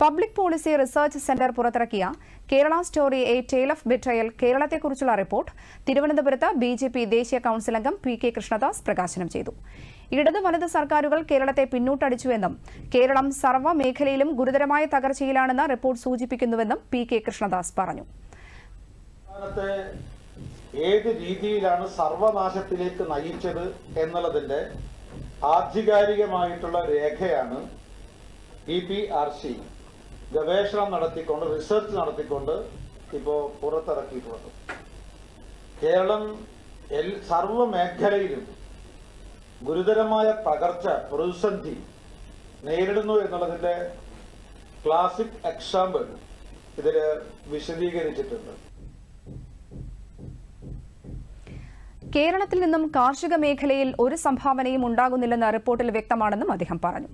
Public policy research centre പുറത്തിറക്കിയ Kerala story a tale of betrayal കേരളത്തെക്കുറിച്ചുള്ള report തിരുവനന്തപുരത്ത് B J P ദേശീയ council അംഗം P K Krishnadas പ്രകാശനം ചെയ്തു. ഇടത് വലത് സർക്കാരുകൾ കേരളത്തെ പിന്നോട്ടടിച്ചുവെന്നും കേരളം സർവ മേഖലയിലും ഗുരുതരമായ തകർച്ചയിലാണെന്ന് റിപ്പോർട്ട് സൂചിപ്പിക്കുന്നുവെന്നും പി കെ കൃഷ്ണദാസ് പറഞ്ഞു. ഏത് രീതിയിലാണ് സർവനാശത്തിലേക്ക് നയിച്ചത് എന്നുള്ളതിന്റെ ആധികാരികമായിട്ടുള്ള രേഖയാണ് ഇ പി ആർ സി. ഗവേഷണം നടത്തിക്കൊണ്ട് റിസർച്ച് നടത്തിക്കൊണ്ട് ഇപ്പോൾ പുറത്തിറക്കിയിട്ടുള്ളത് കേരളം എൽ സർവ മേഖലയിലും ഗുരുതരമായ തകർച്ച പ്രതിസന്ധി നേരിടുന്നു എന്നുള്ളതിന്റെ ക്ലാസിക് എക്സാമ്പിൾ ഇതിൽ വിശദീകരിച്ചിട്ടുണ്ട്. കേരളത്തിൽ നിന്നും കാർഷിക മേഖലയിൽ ഒരു സംഭാവനയും ഉണ്ടാകുന്നില്ലെന്ന റിപ്പോർട്ടിൽ വ്യക്തമാണെന്നും അദ്ദേഹം പറഞ്ഞു.